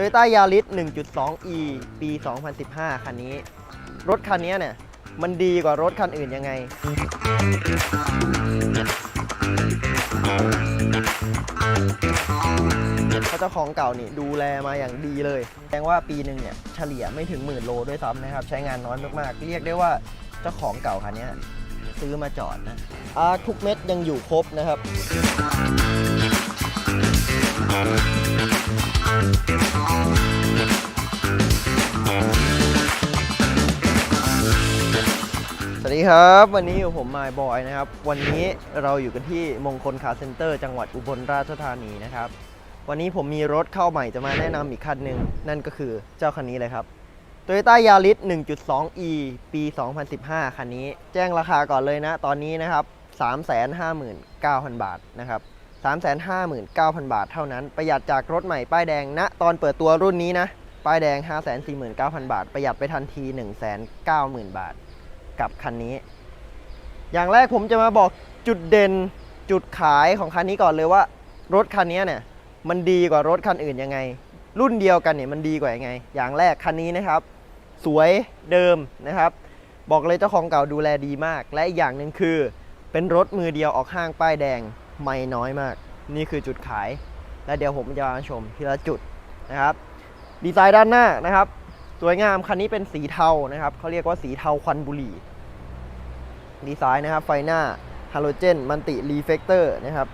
Toyota Yaris 1.2e ปี 2015 คันนี้ รถคันนี้เนี่ย มันดีกว่ารถคันอื่นยังไง เพราะเจ้าของเก่านี่ดูแลมาอย่างดีเลย แสดงว่าปีหนึ่งเนี่ย เฉลี่ยไม่ถึงหมื่นโลด้วยซ้ำนะครับ ใช้งานน้อยมากๆ เรียกได้ว่าเจ้าของเก่าคันนี้ซื้อมาจอดนะทุกเม็ดยังอยู่ครบนะครับ สวัสดีครับ วันนี้อยู่ผมมายบอยนะครับ วันนี้เราอยู่กันที่มงคลคาร์เซ็นเตอร์จังหวัดอุบลราชธานีนะครับ วันนี้ผมมีรถเข้าใหม่จะมาแนะนำอีกคันหนึ่งนั่นก็คือเจ้าคันนี้เลยครับ Toyota Yaris 1.2e ปี 2015 คันนี้ แจ้งราคาก่อนเลยนะ ตอนนี้นะครับ 359,000 บาทนะครับ 359,000 บาทเท่านั้น ประหยัดจากรถใหม่ป้ายแดงณตอนเปิดตัวรุ่นนี้นะ ป้ายแดง 549,000 บาท ประหยัดไปทันที 190,000 บาท กับคันนี้ อย่างแรกผมจะมาบอกจุดเด่นจุดขายของคันนี้ก่อนเลยว่า รถคันนี้เนี่ยมันดีกว่ารถคันอื่นยังไง รุ่นเดียวกันเนี่ยมันดีกว่ายังไง อย่างแรกคันนี้นะครับ สวยเดิมนะครับ บอกเลยเจ้าของเก่าดูแลดีมาก และอีกอย่างหนึ่งคือ เป็นรถมือเดียวออกห้างป้ายแดง ไม่น้อยมาก นี่คือจุดขาย และเดี๋ยวผมจะมาชมทีละจุดนะครับ ดีไซน์ด้านหน้านะครับ สวยงามคันนี้เป็นสีเทานะครับเขาเรียกว่าสีเทาควันบุหรี่ ดีไซน์นะครับไฟหน้าฮาโลเจนมันติรีเฟกเตอร์นะครับ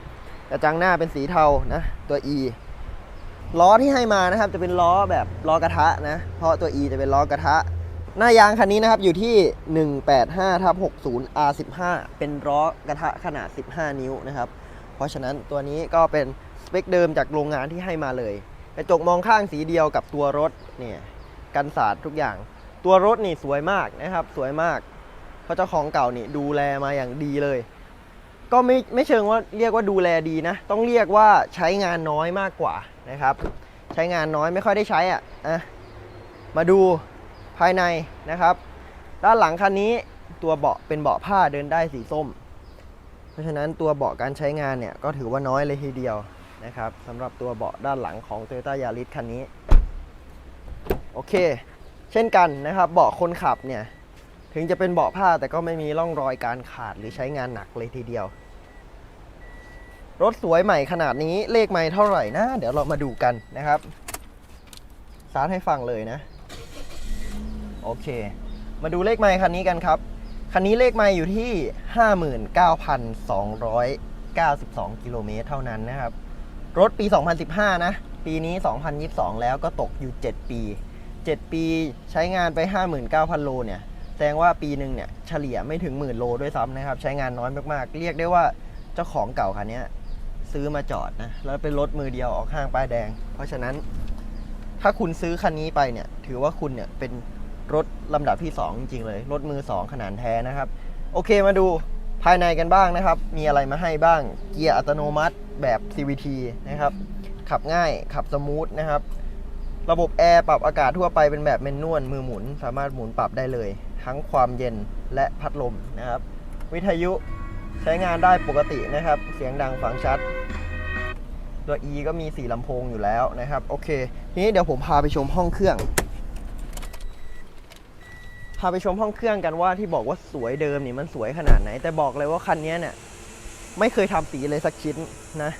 กระจังหน้าเป็นสีเทานะตัว E ล้อที่ให้มานะครับจะเป็นล้อแบบล้อกระทะนะเพราะตัว E จะเป็นล้อกระทะ หน้ายางคันนี้นะครับอยู่ที่ 185ทับ60 R15 เป็นล้อกระทะขนาด 15 นิ้วนะครับ เพราะฉะนั้นตัวนี้ก็เป็นสเปคเดิมจากโรงงานที่ให้มาเลยกระจกมองข้างสีเดียวกับตัวรถเนี่ยกันสาดทุกอย่าง ตัวรถนี่สวยมากนะครับ สวยมาก เพราะเจ้าของเก่านี่ดูแลมาอย่างดีเลย ก็ไม่ไม่เชิงว่าเรียกว่าดูแลดีนะ ต้องเรียกว่าใช้งานน้อยมากกว่านะครับ ใช้งานน้อยไม่ค่อยได้ใช้อะอะมาดูภายในนะครับ ด้านหลังคันนี้ตัวเบาะเป็นเบาะผ้าเดินได้สีส้ม เพราะฉะนั้นตัวเบาะการใช้งานเนี่ยก็ถือว่าน้อยเลยทีเดียวนะครับสำหรับตัวเบาะด้านหลังของ Toyota Yaris คันนี้ โอเค เช่นกันนะครับ เบาะคนขับเนี่ย ถึงจะเป็นเบาะผ้าแต่ก็ไม่มีร่องรอยการขาดหรือใช้งานหนักเลยทีเดียว รถสวยใหม่ขนาดนี้เลขไม่เท่าไหร่นะ เดี๋ยวเรามาดูกันนะครับสาร์ทให้ฟังเลยนะ โอเค มาดูเลขไมค์คันนี้กันครับ คันนี้เลขไมค์อยู่ที่ 59,292 กิโลเมตรเท่านั้นนะครับ รถปี 2015 นะ ปีนี้ 2022 แล้วก็ตกอยู่ 7 ปี 7 ปีใช้งานไป 59,000 โลเนี่ย แสดงว่าปีหนึ่งเนี่ย เฉลี่ยไม่ถึงหมื่นโลด้วยซ้ำนะครับ ใช้งานน้อยมากๆ เรียกได้ว่าเจ้าของเก่าคันนี้ซื้อมาจอดนะ แล้วเป็นรถมือเดียวออกห้างป้ายแดง เพราะฉะนั้นถ้าคุณซื้อคันนี้ไปเนี่ย ถือว่าคุณเนี่ยเป็น รถลำดับที่ 2 จริงๆเลย รถมือ 2 ขนาดแท้นะครับ โอเคมาดูภายในกันบ้างนะครับ มีอะไรมาให้บ้าง เกียร์อัตโนมัติแบบ CVT นะครับ ขับง่ายขับสมูทนะครับ ระบบแอร์ปรับอากาศทั่วไปเป็นแบบเมนนวลมือหมุน สามารถหมุนปรับได้เลย ทั้งความเย็นและพัดลมนะครับ วิทยุใช้งานได้ปกตินะครับ เสียงดังฟังชัด ตัว E ก็มีสีลำโพงอยู่แล้วนะครับ โอเค ทีนี้เดี๋ยวผมพาไปชมห้องเครื่องาไปชมห้องเครื่องกันว่าที่บอกว่าสวยเดิมนี่มันสวยขนาดไหน แต่บอกเลยว่าคันนี้เนี่ยไม่เคยทำสีเลยสักชิ้นนะ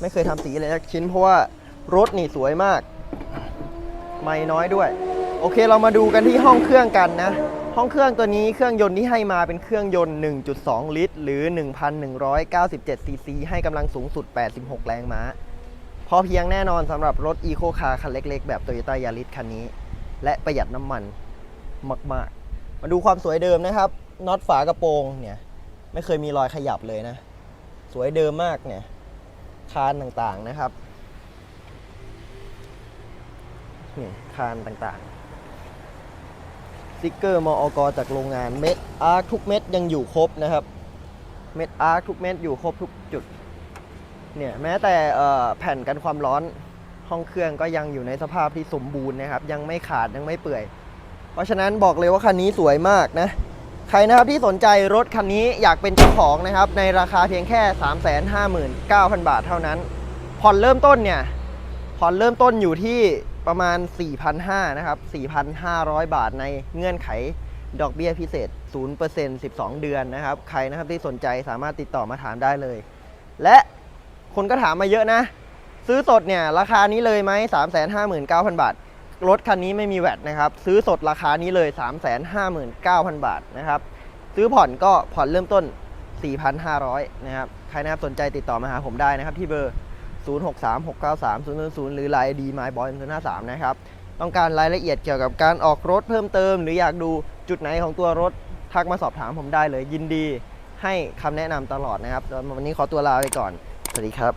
ไม่เคยทำสีเลยสักชิ้น เพราะว่ารถนี่สวยมาก ไม่น้อยด้วย โอเคเรามาดูกันที่ห้องเครื่องกันนะ ห้องเครื่องตัวนี้เครื่องยนต์ที่ให้มาเป็นเครื่องยนต์ 1.2 ลิตร หรือ 1,197 ซีซี ให้กำลังสูงสุด 86 แรงม้า พอเพียงแน่นอนสำหรับรถ Eco Car คันเล็ก ๆ แบบ Toyota Yaris คันนี้ และประหยัดน้ำมัน มากๆ มาดูความสวยเดิมนะครับน็อตฝากระโปรงเนี่ยไม่เคยมีรอยขยับเลยนะ สวยเดิมมากเนี่ยคานต่างๆนะครับนี่คานต่างๆสติกเกอร์มอกจากโรงงานเม็ดอาร์ทุกเม็ดยังอยู่ครบนะครับเม็ดอาร์ทุกเม็ดอยู่ครบทุกจุดเนี่ยแม้แต่แผ่นกันความร้อนห้องเครื่องก็ยังอยู่ในสภาพที่สมบูรณ์นะครับ ยังไม่ขาดยังไม่เปื่อย เพราะฉะนั้นบอกเลยว่าคันนี้สวยมากนะ ใครนะครับที่สนใจรถคันนี้อยากเป็นเจ้าของนะครับ ในราคาเพียงแค่ 359,000 บาทเท่านั้น ผ่อนเริ่มต้นเนี่ย ผ่อนเริ่มต้นอยู่ที่ประมาณ 4,500นะครับ 4,500 บาทในเงื่อนไขดอกเบี้ยพิเศษ 0% 12 เดือนนะครับ ใครนะครับที่สนใจสามารถติดต่อมาถามได้เลย และคนก็ถามมาเยอะนะ ซื้อสดเนี่ย ราคานี้เลยไหม359,000 บาท รถคันนี้ไม่มีแวตนะครับ ซื้อสดราคานี้เลย 359,000 บาทนะครับ ซื้อผ่อนก็ผ่อนเริ่มต้น 4,500 นะครับ ใครนะครับสนใจติดต่อมาหาผมได้นะครับที่เบอร์ 0636930000 หรือ Line ID myboy 053นะครับ ต้องการรายละเอียดเกี่ยวกับการออกรถเพิ่มเติม หรืออยากดูจุดไหนของตัวรถทักมาสอบถามผมได้เลยยินดีให้คำแนะนำตลอดนะครับวันนี้ขอตัวลาไปก่อน สวัสดีครับ